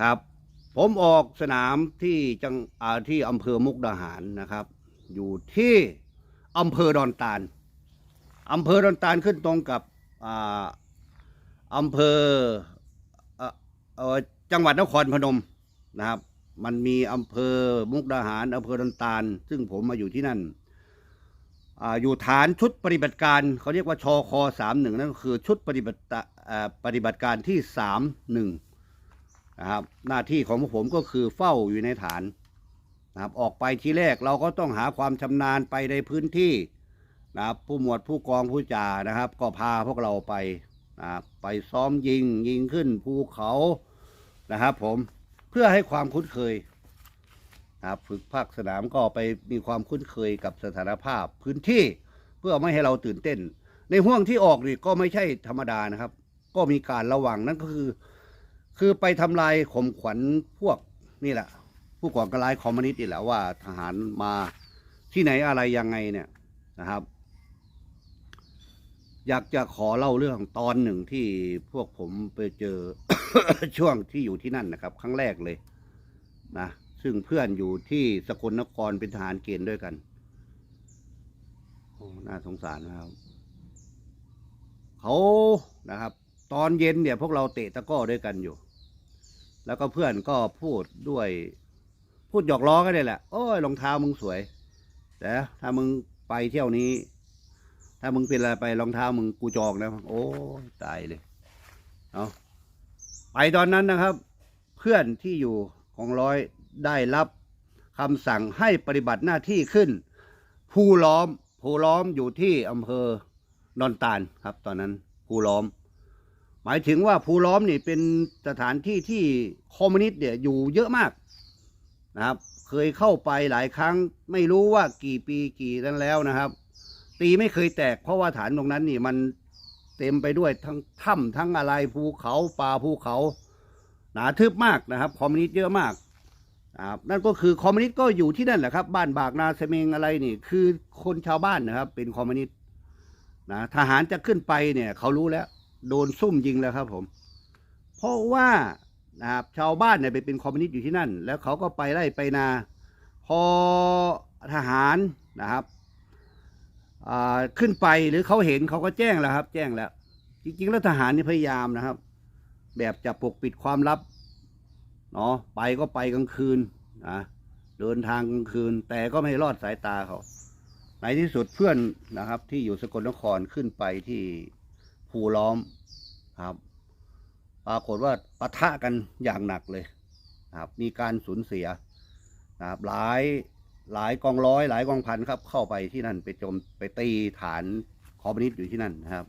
ครับ ผมออกสนามที่จังอาที่อำเภอมุกดาหารนะครับ อยู่ที่อำเภอดอนตาลอำเภอดอนตาลขึ้นตรงกับอาอำเภอออจังหวัดนครพนมนะครับ มันมีอำเภอมุกดาหารอำเภอดอนตาล ซึ่งผมมาอยู่ที่นั่นออยู่ฐานชุดปฏิบัติการเขาเรียกว่าชอคอสามหนึ่งนั่นก็คือชุดปฏิบัติปฏิบัติการที่สามหนึ่ง นะครับหน้าที่ของพวกผมก็คือเฝ้าอยู่ในฐานนะครับออกไปทีแรกเราก็ต้องหาความชำนาญไปในพื้นที่นะครับผู้หมวดผู้กองผู้จ่านะครับ ก็พาพวกเราไปนะครับไปซ้อมยิงยิงขึ้นภูเขานะครับผมเพื่อให้ความคุ้นเคยนะครับฝึกภาคสนามก็ไปมีความคุ้นเคยกับสถานภาพพื้นที่เพื่อไม่ให้เราตื่นเต้น ในห่วงที่ออกนี่ก็ไม่ใช่ธรรมดานะครับ ก็มีการระวังนั่นก็คือ คือไปทำลายข่มขวัญพวกนี่แหละ ผู้ก่อการร้ายคอมมิวนิสต์นี่แหละว่าทหารมาที่ไหนอะไรยังไงเนี่ยนะครับ อยากจะขอเล่าเรื่องตอนหนึ่งที่พวกผมไปเจอ ช่วงที่อยู่ที่นั่นนะครับ ครั้งแรกเลยนะซึ่งเพื่อนอยู่ที่สกลนครเป็นทหารเกณฑ์ด้วยกันโอ้น่าสงสารนะครับเขานะครับ ตอนเย็นเนี่ย พวกเราเตะตะกร้อด้วยกันอยู่ แล้วก็เพื่อนก็พูดด้วย พูดหยอกล้อกันเลยแหละ โอ้ยรองเท้ามึงสวย แต่ถ้ามึงไปเที่ยวนี้ ถ้ามึงเป็นอะไรไปรองเท้ามึงกูจองนะโอ้ตายเลยเอาไปตอนนั้นนะครับ เพื่อนที่อยู่ของร้อยได้รับคำสั่งให้ปฏิบัติหน้าที่ขึ้น ภูล้อมภูล้อมอยู่ที่อำเภอนอนตาลครับ ตอนนั้นภูล้อม หมายถึงว่าภูล้อมนี่เป็นสถานที่ที่คอมมิวนิสต์เนี่ยอยู่เยอะมากนะครับ เคยเข้าไปหลายครั้งไม่รู้ว่ากี่ปีกี่นั้นแล้วนะครับ ตีไม่เคยแตกเพราะว่าฐานตรงนั้นนี่มันเต็มไปด้วยทั้งถ้ำทั้งอะไรภูเขาป่าภูเขา หนาทึบมากนะครับ คอมมิวนิสต์เยอะมากนะครับนั่นก็คือคอมมิวนิสต์ก็อยู่ที่นั่นแหละครับ บ้านบากนาเสเมงอะไรนี่ คือคนชาวบ้านนะครับ เป็นคอมมิวนิสต์นะทหารจะขึ้นไปเนี่ยเขารู้แล้ว โดนซุ่มยิงแล้วครับผม เพราะว่านะครับชาวบ้านเนี่ยไปเป็นคอมมิวนิสต์อยู่ที่นั่น แล้วเขาก็ไปไล่ไปนา พอทหารนะครับขึ้นไปหรือเขาเห็นเขาก็แจ้งแล้วครับ แจ้งแล้ว จริงๆ แล้วทหารนี่พยายามนะครับ แบบจะปกปิดความลับเนาะไปก็ไปกลางคืนนะเดินทางกลางคืน แต่ก็ไม่รอดสายตาเขาในที่สุดเพื่อนนะครับ ที่อยู่สกลนครขึ้นไปที่ ภูล้อมครับ ปรากฏว่าปะทะกันอย่างหนักเลยครับ มีการสูญเสียนะครับหลายหลายกองร้อยหลายกองพันครับ เข้าไปที่นั่นไปโจมไปตีฐานคอมมิวนิสต์อยู่ที่นั่นนะครับ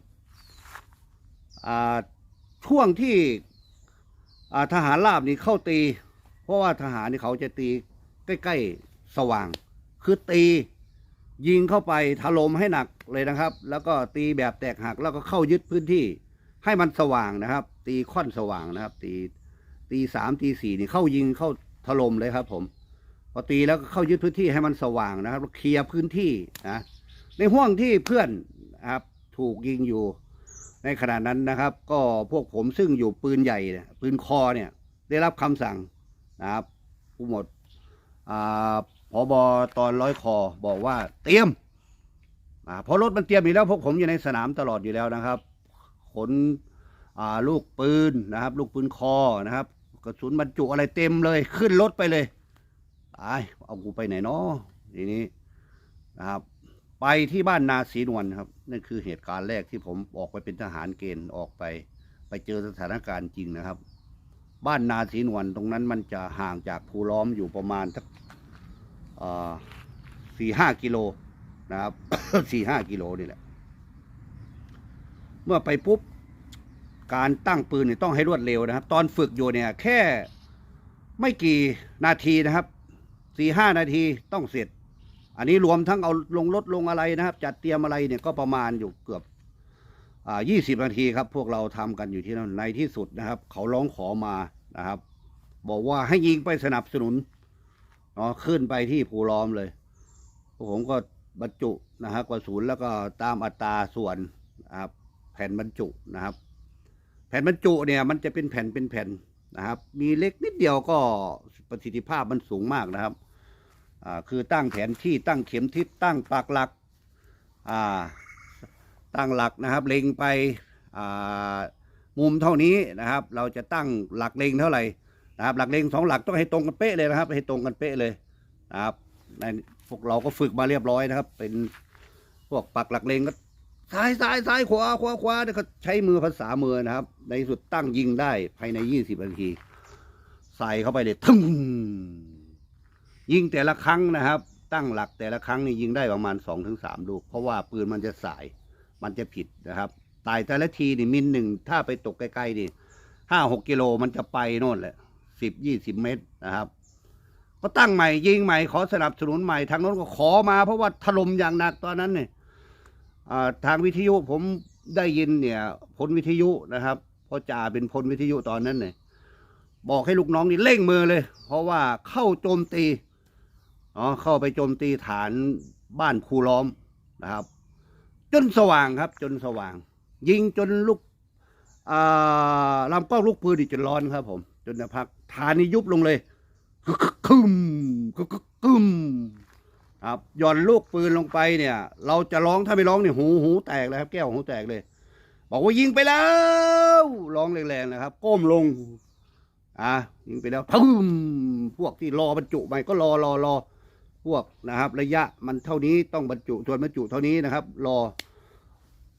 ช่วงที่ทหารราบนี่เข้าตี เพราะว่าทหารนี่เขาจะตีใกล้ ๆ สว่าง คือตี ยิงเข้าไปถล่มให้หนักเลยนะครับ แล้วก็ตีแบบแตกหักแล้วก็เข้ายึดพื้นที่ ให้มันสว่างนะครับ ตีค่อนสว่างนะครับ ตีตีสามตีสี่นี่เข้ายิงเข้าถล่มเลยครับ ผมพอตีแล้วก็เข้ายึดพื้นที่ให้มันสว่างนะครับแล้วเคลียร์พื้นที่นะในห่วงที่เพื่อนครับถูกยิงอยู่ ในขณะนั้นนะครับ ก็พวกผมซึ่งอยู่ปืนใหญ่เนี่ยปืนคอเนี่ย ได้รับคำสั่งนะครับผู้หมวดอ่า ผบอตอนร้อยคอบอกว่าเตรียมอ่าพราะรถมันเตรียมอยู่แล้วพวกผมอยู่ในสนามตลอดอยู่แล้วนะครับ ขนอ่าลูกปืนนะครับ ลูกปืนคอนะครับ กระสุนบรรจุอะไรเต็มเลยขึ้นรถไปเลยตายเอากูไปไหนเนาะทีนี้นะครับ ไปที่บ้านนาศรีนวลครับนั่นคือเหตุการณ์แรกที่ผมออกไปเป็นทหารเกณฑ์ออกไป ไปเจอสถานการณ์จริงนะครับ บ้านนาศรีนวลตรงนั้นมันจะห่างจากภูล้อมอยู่ประมาณสัก สี่ห้ากิโลนะครับสี่ห้ากิโลนี่แหละ เมื่อไปปุ๊บ การตั้งปืนเนี่ยต้องให้รวดเร็วนะครับ ตอนฝึกอยู่เนี่ย แค่ไม่กี่นาทีนะครับสี่ห้านาทีต้องเสร็จ อันนี้รวมทั้งเอาลงรถลงอะไรนะครับ จัดเตรียมอะไรเนี่ยก็ประมาณอยู่เกือบอ่ายี่สิบนาทีครับ พวกเราทำกันอยู่ที่นั่นในที่สุดนะครับ เขาร้องขอมานะครับ บอกว่าให้ยิงไปสนับสนุน เนาะขึ้นไปที่ภูล้อมเลยผมก็บรรจุนะครับกระสุนแล้วก็ตามอัตราส่วนนะครับแผ่นบรรจุนะครับ แผ่นบรรจุเนี่ย มันจะเป็นแผ่นเป็นแผ่นนะครับ มีเล็กนิดเดียวก็ประสิทธิภาพมันสูงมากนะครับอ่าคือตั้งแผนที่ตั้งเข็มทิศตั้งปากหลักอ่าตั้งหลักนะครับ เล็งไปอ่ามุมเท่านี้นะครับ เราจะตั้งหลักเล็งเท่าไหร่ นะครับหลักเล็งสองหลักต้องให้ตรงกันเป๊ะเลยนะครับ ให้ตรงกันเป๊ะเลยนะครับในพวกเราก็ฝึกมาเรียบร้อยนะครับ เป็นพวกปักหลักเล็งก็ซ้ายซ้ายซ้ายขวาขวาขวาเนี่ยเขาใช้มือภาษามือนะครับ ในสุดตั้งยิงได้ภายในยี่สิบนาที ใส่เข้าไปเลยทึ้งยิงแต่ละครั้งนะครับ ตั้งหลักแต่ละครั้งนี่ยิงได้ประมาณสองถึงสามลูก เพราะว่าปืนมันจะสาย มันจะผิดนะครับตายแต่ละทีนี่มินหนึ่งถ้าไปตกไกลๆนี่ห้าหกกิโลมันจะไปโน่นแหละ สิบยี่สิบเมตรนะครับ ก็ตั้งใหม่ยิงใหม่ขอสนับสนุนใหม่ทางโน้นก็ขอมา เพราะว่าถล่มอย่างหนักตอนนั้นเนี่ยทางวิทยุผมได้ยินเนี่ยพลวิทยุนะครับพ่อจ่าเป็นพลวิทยุตอนนั้นเนี่ยบอกให้ลูกน้องนี่เร่งมือเลย เพราะว่าเข้าโจมตีอ๋อเข้าไปโจมตีฐานบ้านคูล้อมนะครับ จนสว่างครับ จนสว่าง ยิงจนลูกลำกล้องลูกปืนนี่จนร้อนครับผม จนจะพัก ฐานนี่ยุบลงเลยกึกกึกกึมกึกกึกกึมครับหย่อนลูกปืนลงไปเนี่ย เราจะร้องถ้าไม่ร้องเนี่ยหูหูแตกเลยครับ แก้วหูแตกเลย บอกว่ายิงไปแล้วร้องแรงๆนะครับ ก้มลง อะยิงไปแล้วทึมพวกที่รอบรรจุใหม่ก็รอรอรอพวกนะครับ ระยะมันเท่านี้ต้องบรรจุส่วนบรรจุเท่านี้นะครับ รอ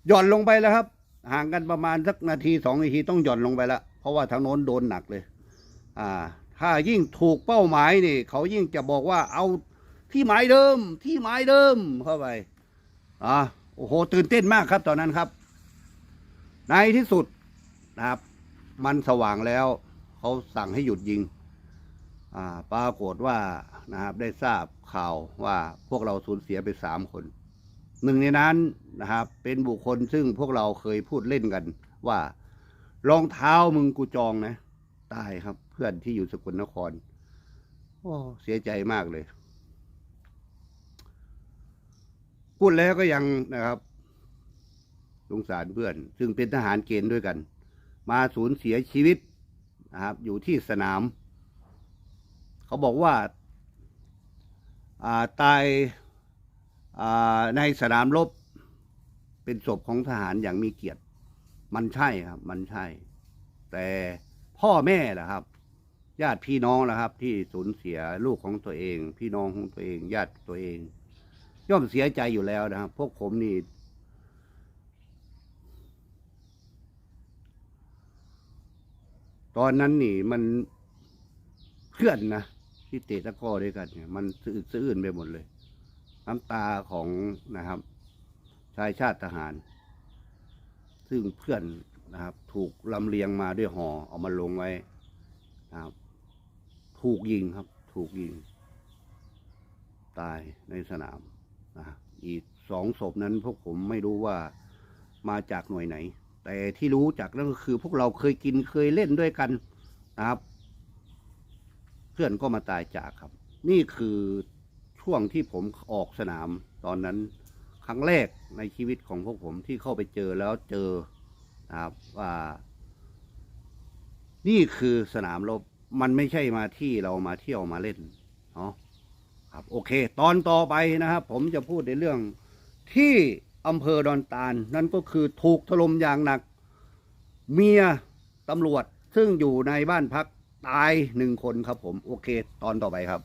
หย่อนลงไปแล้วครับ ห่างกันประมาณสักนาทีสองนาทีต้องหย่อนลงไปแล้วเพราะว่าทางโน้นโดนหนักเลย อ่าถ้ายิ่งถูกเป้าหมายนี่เขายิ่งจะบอกว่าเอาที่หมายเดิม ที่หมายเดิมเข้าไปอ่าโอ้โหตื่นเต้นมากครับตอนนั้นครับ ในที่สุดนะครับ มันสว่างแล้วเขาสั่งให้หยุดยิงอ่าปรากฏว่านะครับได้ทราบข่าวว่าพวกเราสูญเสียไปสามคน หนึ่งในนั้นนะครับ เป็นบุคคลซึ่งพวกเราเคยพูดเล่นกันว่ารองเท้ามึงกูจองนะ ตายครับ เพื่อนที่อยู่สกลนคร โอ้เสียใจมากเลย พูดแล้วก็ยังนะครับ สงสารเพื่อน ซึ่งเป็นทหารเกณฑ์ด้วยกัน มาสูญเสียชีวิตนะครับ อยู่ที่สนาม เขาบอกว่าาตายาในสนามรบเป็นศพของทหารอย่างมีเกียรติ มันใช่ครับ มันใช่ แต่ พ่อแม่ล่ะครับ ญาติพี่น้องล่ะครับ ที่สูญเสียลูกของตัวเอง พี่น้องของตัวเอง ญาติตัวเอง ย่อมเสียใจอยู่แล้วนะครับ พวกผมนี่ตอนนั้นนี่มันเพื่อนนะที่เตะตะก้อด้วยกันเนี่ยมันสะอึกสะอื้นไปหมดเลย น้ำตาของนะครับ ชายชาติทหาร ซึ่งเพื่อน นะครับ ถูกลำเลียงมาด้วยหอเอามาลงไว้นะครับ ถูกยิงครับ ถูกยิง ตายในสนามนะอีกสองศพนั้นพวกผมไม่รู้ว่ามาจากหน่วยไหน แต่ที่รู้จากนั่นก็คือพวกเราเคยกินเคยเล่นด้วยกันนะครับ เพื่อนก็มาตายจากครับ นี่คือช่วงที่ผมออกสนามตอนนั้นครั้งแรกในชีวิตของพวกผมที่เข้าไปเจอแล้วเจอ นะครับว่านี่คือสนามรบมันไม่ใช่มาที่เรามาเที่ยวมาเล่นเนาะครับโอเค ตอนต่อไปนะครับ ผมจะพูดในเรื่องที่อำเภอดอนตาลนั่นก็คือถูกถล่มอย่างหนัก เมียตำรวจซึ่งอยู่ในบ้านพักตายหนึ่งคนครับผม โอเค ตอนต่อไปครับ